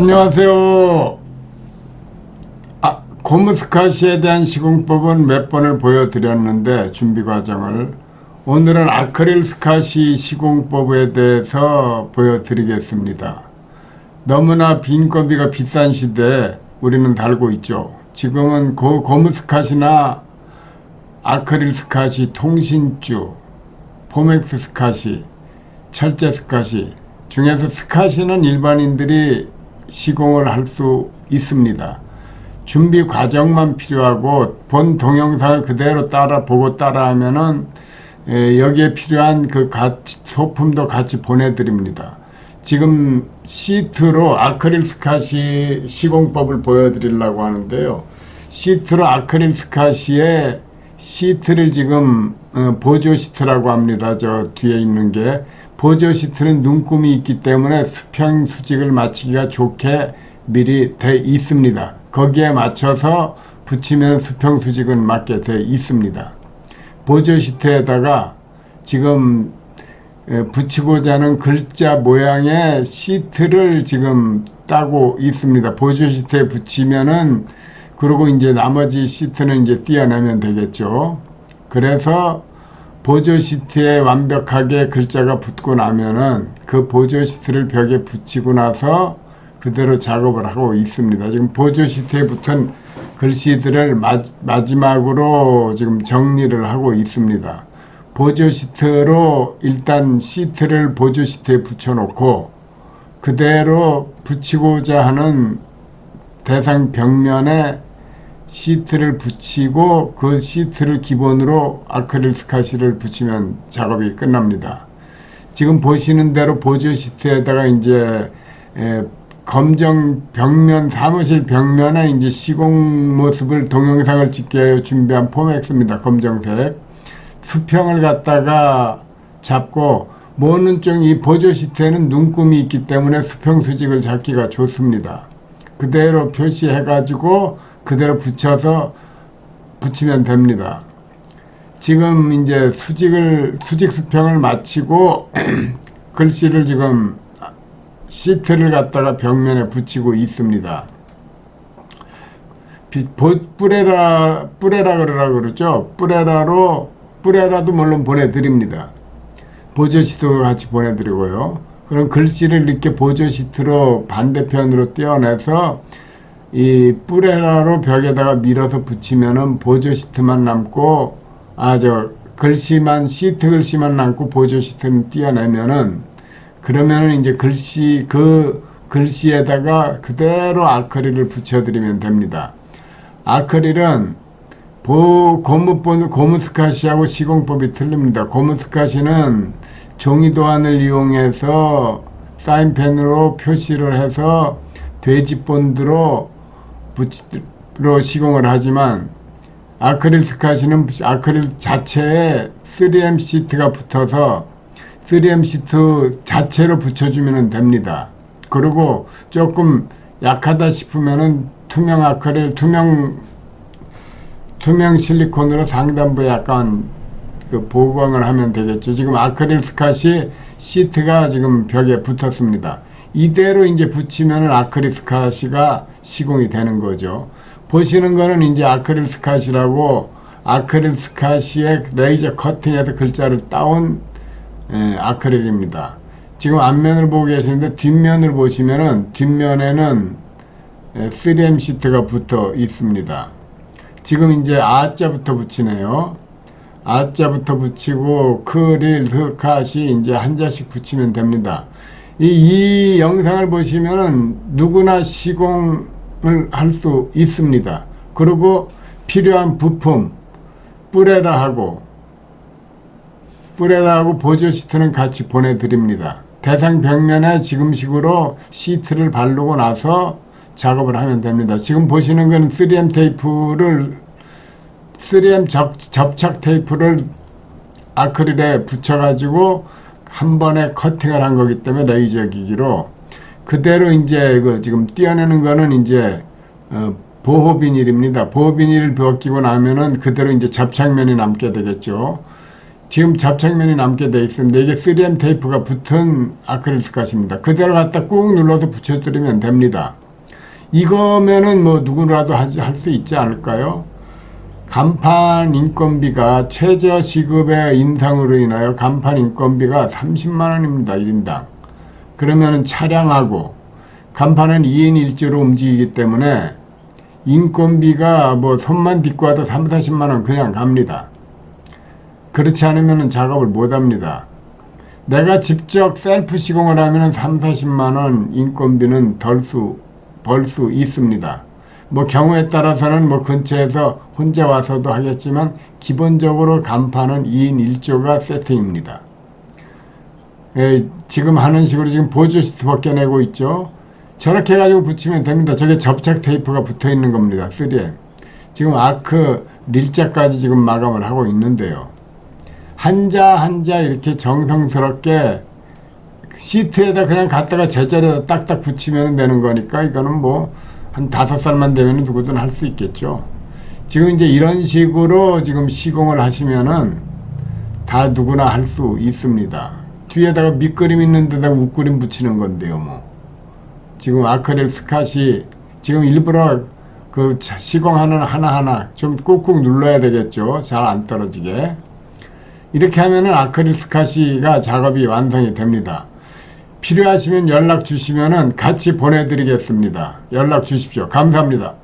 안녕하세요. 아, 고무스카시에 대한 시공법은 몇 번을 보여드렸는데 준비 과정을 오늘은 아크릴 스카시 시공법에 대해서 보여드리겠습니다. 너무나 빈거비가 비싼 시대에 우리는 달고 있죠. 지금은 고, 고무스카시나 아크릴 스카시, 통신주, 포맥스 스카시, 철제 스카시 중에서 스카시는 일반인들이 시공을 할 수 있습니다. 준비 과정만 필요하고 본 동영상을 그대로 따라 보고 따라 하면은 에, 여기에 필요한 그 같이, 소품도 같이 보내드립니다. 지금 시트로 아크릴 스카시 시공법을 보여드리려고 하는데요. 시트로 아크릴 스카시에 시트를 지금 어, 보조 시트라고 합니다. 저 뒤에 있는 게 보조 시트는 눈금이 있기 때문에 수평 수직을 맞추기가 좋게 미리 돼 있습니다. 거기에 맞춰서 붙이면 수평 수직은 맞게 돼 있습니다. 보조 시트에다가 지금 에, 붙이고자 하는 글자 모양의 시트를 지금 따고 있습니다. 보조 시트에 붙이면은 그리고 이제 나머지 시트는 이제 띄어내면 되겠죠. 그래서 보조 시트에 완벽하게 글자가 붙고 나면은 그 보조 시트를 벽에 붙이고 나서 그대로 작업을 하고 있습니다. 지금 보조 시트에 붙은 글씨들을 마, 마지막으로 지금 정리를 하고 있습니다. 보조 시트로 일단 시트를 보조 시트에 붙여놓고 그대로 붙이고자 하는 대상 벽면에 시트를 붙이고 그 시트를 기본으로 아크릴 스카시를 붙이면 작업이 끝납니다. 지금 보시는 대로 보조 시트에다가 이제 에, 검정 벽면 사무실 벽면에 이제 시공 모습을 동영상을 찍게 준비한 포맥스입니다. 검정색 수평을 갖다가 잡고 모는 쪽이 보조 시트에는 눈금이 있기 때문에 수평 수직을 잡기가 좋습니다. 그대로 표시해 가지고 그대로 붙여서 붙이면 됩니다. 지금 이제 수직을 수직 수평을 마치고 글씨를 지금 시트를 갖다가 벽면에 붙이고 있습니다. 뿌레라 뿌레라 그러라 그러죠. 뿌레라로 뿌레라도 물론 보내드립니다. 보조 시트도 같이 보내드리고요. 그럼 글씨를 이렇게 보조 시트로 반대편으로 떼어내서 이 뿌레라로 벽에다가 밀어서 붙이면은 보조 시트만 남고 아 저 글씨만 시트 글씨만 남고 보조 시트는 띄어내면은 그러면은 이제 글씨 그 글씨에다가 그대로 아크릴을 붙여드리면 됩니다. 아크릴은 보 고무본 고무 스카시하고 시공법이 틀립니다. 고무 스카시는 종이 도안을 이용해서 사인펜으로 표시를 해서 돼지 본드로 붙이로 시공을 하지만 아크릴 스카시는 아크릴 자체에 3M 시트가 붙어서 3M 시트 자체로 붙여주면 됩니다. 그리고 조금 약하다 싶으면은 투명 아크릴, 투명 투명 실리콘으로 상단부에 약간 그 보강을 하면 되겠죠. 지금 아크릴 스카시 시트가 지금 벽에 붙었습니다. 이대로 이제 붙이면 아크릴 스카시가 시공이 되는 거죠. 보시는 거는 이제 아크릴 스카시라고 아크릴 스카시의 레이저 커팅해서 글자를 따온 에, 아크릴입니다. 지금 앞면을 보고 계시는데 뒷면을 보시면은 뒷면에는 에, 3M 시트가 붙어 있습니다. 지금 이제 아자부터 붙이네요. 아자부터 붙이고 크릴, 흑카시 이제 한 자씩 붙이면 됩니다. 이, 이 영상을 보시면은 누구나 시공 을 할 수 있습니다. 그리고 필요한 부품 뿌레라 하고 뿌레라 하고 보조 시트는 같이 보내드립니다. 대상 벽면에 지금식으로 시트를 바르고 나서 작업을 하면 됩니다. 지금 보시는 건 3M 테이프를 3M 접, 접착 테이프를 아크릴에 붙여가지고 한 번에 커팅을 한 거기 때문에 레이저 기기로 그대로 이제 그 지금 띄어내는 거는 이제 어, 보호 비닐입니다. 보호 비닐을 벗기고 나면은 그대로 이제 접착면이 남게 되겠죠. 지금 접착면이 남게 돼 있습니다. 이게 3M 테이프가 붙은 아크릴 스카시입니다. 그대로 갖다 꾹 눌러서 붙여드리면 됩니다. 이거면은 뭐 누구라도 할 수 있지 않을까요? 간판 인건비가 최저 시급의 인상으로 인하여 간판 인건비가 30만 원입니다. 1인당. 그러면은 차량하고 간판은 2인 1조로 움직이기 때문에 인건비가 뭐 손만 딛고 와도 3, 40만 원 그냥 갑니다. 그렇지 않으면 작업을 못 합니다. 내가 직접 셀프 시공을 하면 3, 40만 원 인건비는 덜 수, 벌 수 있습니다. 뭐 경우에 따라서는 뭐 근처에서 혼자 와서도 하겠지만 기본적으로 간판은 2인 1조가 세팅입니다. 예, 지금 하는 식으로 지금 보조 시트 벗겨내고 있죠. 저렇게 해가지고 붙이면 됩니다. 저게 접착 테이프가 붙어 있는 겁니다. 3M. 지금 아크 릴자까지 지금 마감을 하고 있는데요. 한자 한자 이렇게 정성스럽게 시트에다 그냥 갖다가 제자리에다 딱딱 붙이면 되는 거니까 이거는 뭐 한 다섯 살만 되면 누구든 할 수 있겠죠. 지금 이제 이런 식으로 지금 시공을 하시면은 다 누구나 할 수 있습니다. 뒤에다가 밑그림 있는 데다가 웃그림 붙이는 건데요, 뭐. 지금 아크릴 스캇이 지금 일부러 그 자- 시공하는 하나하나 좀 꾹꾹 눌러야 되겠죠. 잘 안 떨어지게. 이렇게 하면은 아크릴 스카시가 작업이 완성이 됩니다. 필요하시면 연락 주시면은 같이 보내드리겠습니다. 연락 주십시오. 감사합니다.